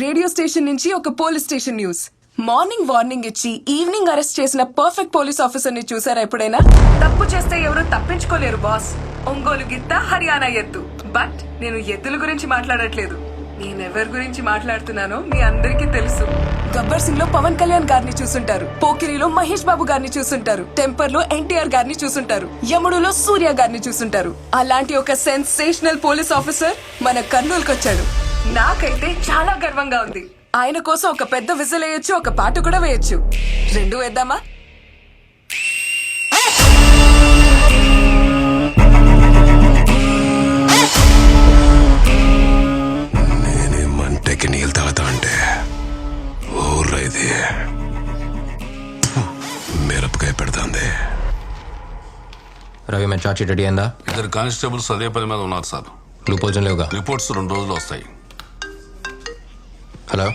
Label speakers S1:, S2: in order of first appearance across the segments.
S1: Radio station నుంచి ఒక police station news. Morning warning ఇచ్చి ఈవినింగ్ అరెస్ట్ చేసిన పర్ఫెక్ట్ పోలీస్ ఆఫీసర్ని చూసారా ఎప్పుడైనా? తప్పు చేస్తే ఎవరు తప్పించుకోలేరు బాస్. ఒంగోలు గిత్త హర్యానా ఎత్తు. బట్ నేను ఎద్దుల గురించి మాట్లాడట్లేదు. నేనెవరి గురించి మాట్లాడుతున్నానో మీ అందరికీ తెలుసు. గబ్బర్ సింగ్లో పవన్ కళ్యాణ్ గారిని చూసుంటారు. పోకిరిలో మహేష్ బాబు గారిని చూసుంటారు. టెంపర్లో ఎన్టీఆర్ గారిని చూసుంటారు. యముడులో సూర్య గారిని చూసుంటారు. అలాంటి ఒక సెన్సేషనల్ పోలీస్ ఆఫీసర్ మన కర్నూలుకొచ్చాడు. నాకైతే చాలా గర్వంగా ఉంది. ఆయన కోసం ఒక పెద్ద విజిల్ వేయొచ్చు ఒక పాట కూడా వేయొచ్చు. రెండు వేద్దామా?
S2: నేనే మంటకి నీళ్ళు తాగుతా అంటే మిరపకాయ పెడుతుంది.
S3: రవి మేము చార్జ్ షీట్ రెడీ అయిందా?
S4: ఇద్దరు కానిస్టేబుల్స్ అదే పని మీద ఉన్నారు సార్.
S3: క్లూ పోజన్ లేవుగా?
S4: రిపోర్ట్స్ రెండు రోజులు వస్తాయి.
S3: హలో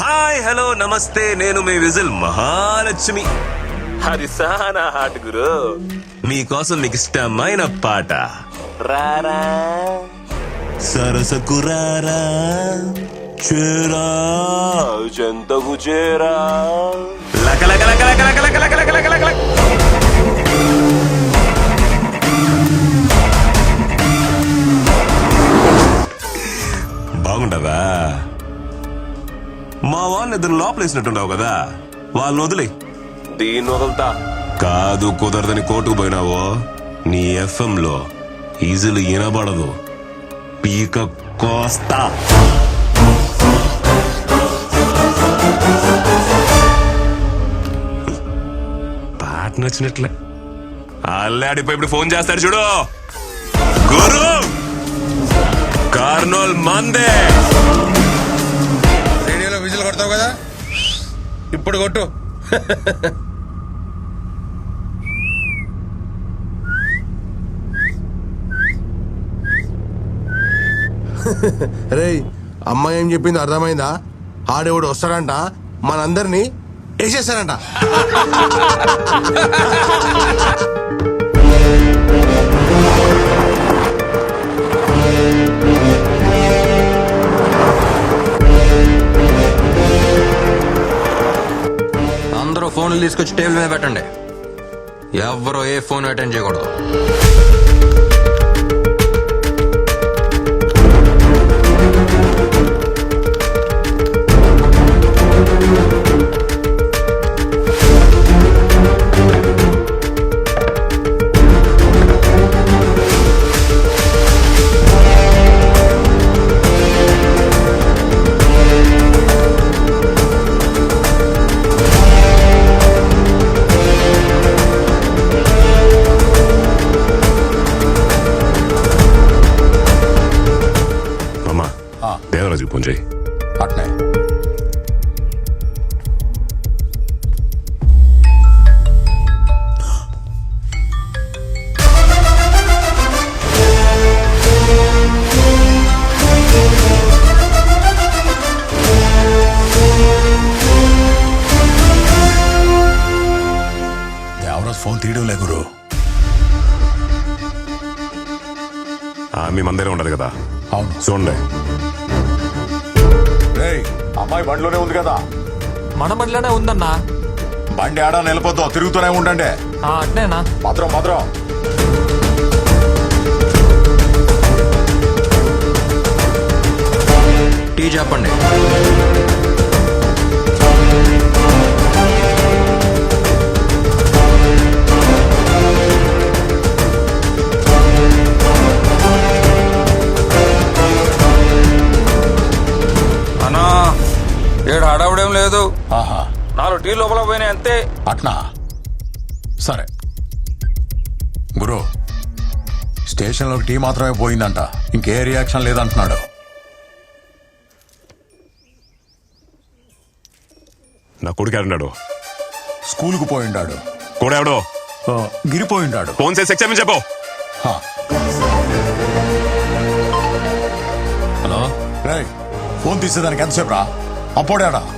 S5: హాయ్ హలో నమస్తే నేను మీ విజిల్ మహాలక్ష్మి అది సానా హాట్ గురు మీకోసం మీకు ఇష్టమైన పాట రారా సరసకు రారా చేరా చెంతకు చేరా లక లక లక లక లక లక లక లక లక లక లక. బాగుండదా మా వాళ్ళని ఇద్దరు లోపలేసినట్టుండవు కదా? వాళ్ళని వదిలే. దీన్ని వదులుతా. కాదు కుదరదని కోర్టుకు పోయినావో? నీ ఎఫ్ఎం లో ఈజీలు వినబడదు. పీక కోస్తా. పాట నచ్చినట్లే. అల్లాడిపోయి ఇప్పుడు ఫోన్ చేస్తాడు చూడు. కార్నోల్ మందే
S6: రేడియోలో విజిల్ కొడతావు కదా? ఇప్పుడు కొట్టు. రేయ్ అమ్మాయి ఏం చెప్పింది అర్థమైందా? ఆడేవాడు వస్తాడంట మనందరినీ వేసేస్తాడంట.
S3: ఫోన్లు తీసుకొచ్చి టేబుల్ మీద పెట్టండి. ఎవరో ఏ ఫోన్ అటెండ్ చేయకూడదు.
S2: అమ్మా మందిరం ఉండదు కదా.
S6: అవును.
S2: చూడండి.
S6: అమ్మాయి బండిలోనే ఉంది కదా.
S7: మన బండిలోనే ఉందన్నా.
S6: బండి ఆడా నిలబొద్దు తిరుగుతూనే ఉండండి.
S7: ఆ, అట్నేనా?
S6: భద్రం భద్రం.
S3: టీ చెప్పండి.
S7: పోయినాయి అంతే.
S6: అట్నా సరే. గురు స్టేషన్లో టీ మాత్రమే పోయిందంట. ఇంకే రియాక్షన్ లేదంటున్నాడు.
S2: నా కొడుకు ఎవరున్నాడు?
S6: స్కూల్కు పోయిండాడు.
S2: కూడా ఎవడో?
S6: ఆ, గిరిపోయిండాడు.
S2: ఫోన్ చేసి ఎక్సామిన్ చెప్పు.
S6: హా.
S7: హలో?
S6: రేయ్ ఫోన్ తీసేదానికి ఎంతసేపు రా అప్పుడాడా?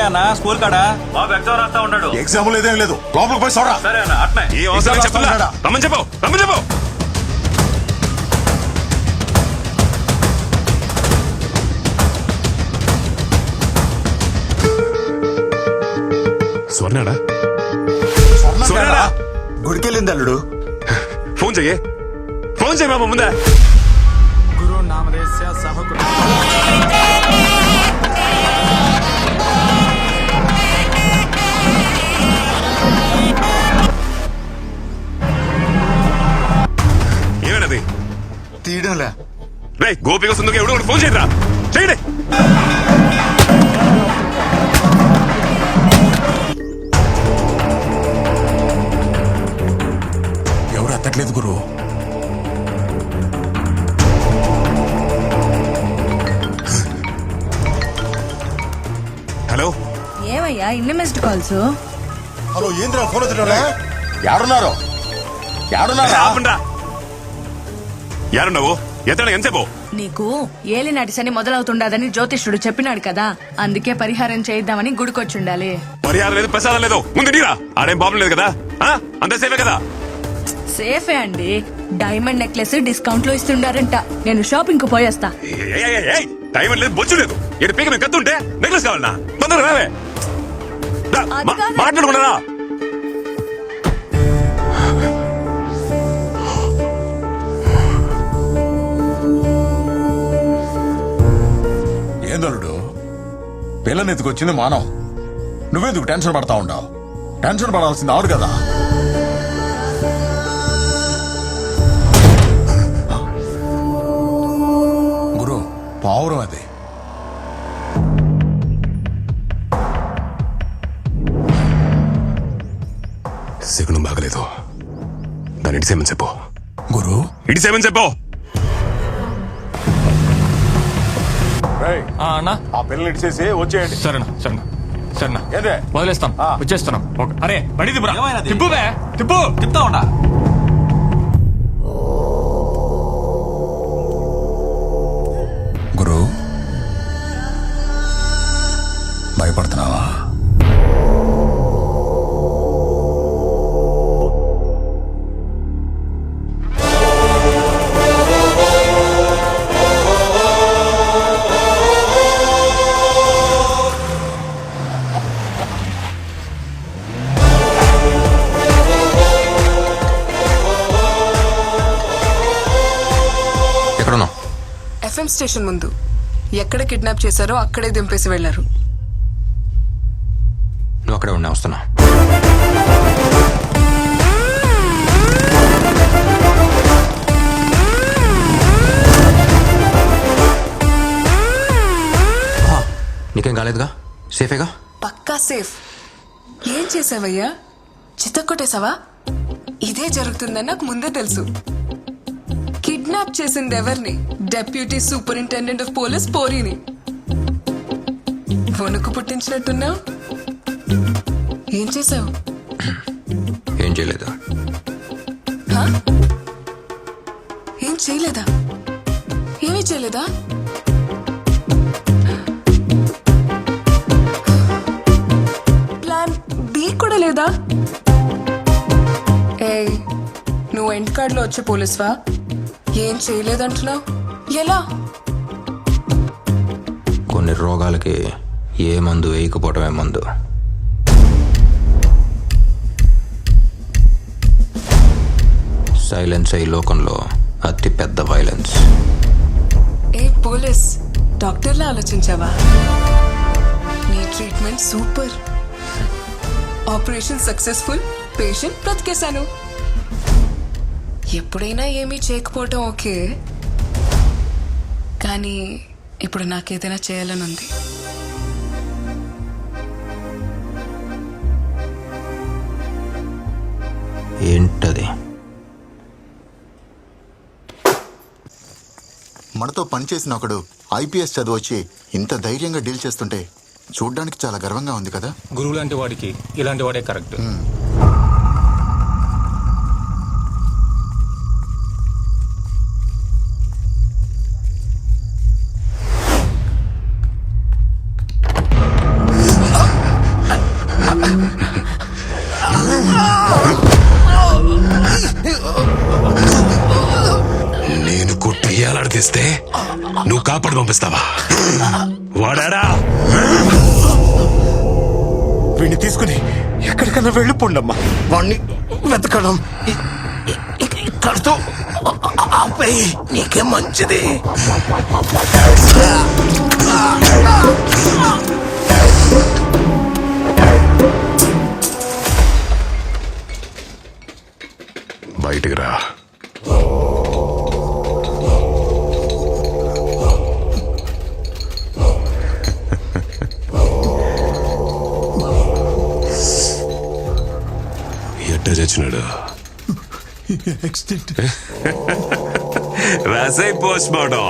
S7: అన్న? స్కూల్ కాడా? బాబు ఉన్నాడు.
S6: లేదు. పోయి
S7: సరే. అన్న
S2: అవసరం
S8: గుడికెళ్ళింది అల్లుడు.
S2: ఫోన్ చెయ్యి. ఫోన్ చెయ్యి మామ ముందే.
S7: గురు నామదేశ సహకుడు
S8: తీయడంలే?
S2: రే గోపిక సుందరకి ఎవడో ఒకడు ఫోన్ చేయరా? చేయండి
S6: ఎవరు ఎత్తట్లేదు గురు?
S2: హలో?
S9: ఏమయ్యా ఇన్ని మిస్డ్ కాల్స్
S6: హలో ఏంద్రా ఫోన్ వచ్చినా యాడున్నారు యాడున్నారా?
S2: ఆపండ్రా. యారున్నావు? ఎత్తడా? ఎంతసేపు?
S9: నీకు ఏలినాటి శని మొదలవుతుండదని జ్యోతిష్యుడు చెప్పినాడు కదా. అందుకే పరిహారం చేయిద్దామని గుడికొచ్చుండాలి.
S2: పరిహారం లేదు ప్రసాదం లేదు. ముందు నీరా. ఆడేం ప్రాబ్లం లేదు కదా? అంత సేఫే కదా?
S9: సేఫే అండి. డైమండ్ నెక్లెస్ డిస్కౌంట్లో ఇస్తుండారంట. నేను షాపింగ్కు పోయేస్తా
S2: టైం లేదు బొచ్చు లేదు. ఇక్కడ పీక మేము కత్తుంటే నెక్లెస్ కావాలన్నా? తొందరగా రావే. మాట్లాడుకున్నారా
S10: పిల్లని ఎత్తుకొచ్చింది మానం నువ్వెందుకు టెన్షన్ పడతా ఉంటావు టెన్షన్ పడాల్సింది ఆవిడ కదా. గురు పావురం అది.
S2: సిగ్నం బాగలేదు. దాన్ని ఇడిసేమని చెప్పు.
S10: గురు.
S2: ఇడిసేమని చెప్పు.
S7: అన్నా.
S10: ఆ వచ్చేయండి.
S7: సరేనా సరేనా సరేనా.
S10: ఏందే?
S7: వదిలేస్తాం.
S10: ఆ.
S7: వచ్చేస్తున్నాం. ఓకే. అరే బండి తిప్పురా తిప్పు బే తిప్పు తిప్పుతా ఉండా?
S10: గురు భయపడుతున్నావా
S1: ఎఫ్ఎం స్టేషన్ ముందు. ఎక్కడ కిడ్నాప్ చేశారో అక్కడే దింపేసి వెళ్ళారు
S3: నువ్వు అక్కడే ఉన్నా వస్తున్నా. నీకేం కాలేదుగా? సేఫేగా?
S1: పక్కా సేఫ్. ఏం చేసావయ్యా? చిత్తకొట్టేశావా ఇదే జరుగుతుందని నాకు ముందే తెలుసు. కిడ్నాప్ చేసింది ఎవరిని డెప్యూటీ సూపరింటెండెంట్ ఆఫ్ పోలీస్ పోరీని వణుకు పుట్టించినట్టున్నావు ఏం చేసావు
S3: ఏం చేయలేదు?
S1: ఏం చేయలేదా? ఏమీ చేయలేదా? ప్లాన్ బి కూడా లేదా? ఏ నువ్వు ఎండ్ కార్డ్లో వచ్చే పోలీస్వా? ఏం చేయలేదంటున్నావు? ఎలా?
S3: కొన్ని రోగాలకి ఏ మందు వేయకపోవటమే మందు. సైలెన్స్ ఈ లోకంలో అతి పెద్ద వైలెన్స్
S1: ఏ పోలీస్ డాక్టర్లా ఆలోచించావా? నీ treatment super. Operation successful patient బ్రతికేశాను. ఎప్పుడైనా ఏమీ చేయకపోవటం ఓకే. కానీ ఇప్పుడు నాకేదైనా చేయాలని ఉంది.
S3: ఏంటది?
S8: మనతో పనిచేసిన ఒకడు ఐపీఎస్ చదువు వచ్చి ఇంత ధైర్యంగా డీల్ చేస్తుంటే చూడ్డానికి చాలా గర్వంగా ఉంది కదా?
S7: గురువు లాంటి వాడికి ఇలాంటి వాడే కరెక్ట్.
S2: పంపిస్తావా? వాడాడా
S6: వీడిని తీసుకుని ఎక్కడికైనా వెళ్ళిపోండమ్మా. వాణ్ణి వెతకడం. ఇక్కడితో ఆపేయి. నీకే మంచిది.
S5: బయటికి రా. చచ్చినాడు రాసై పోస్ట్ మార్టం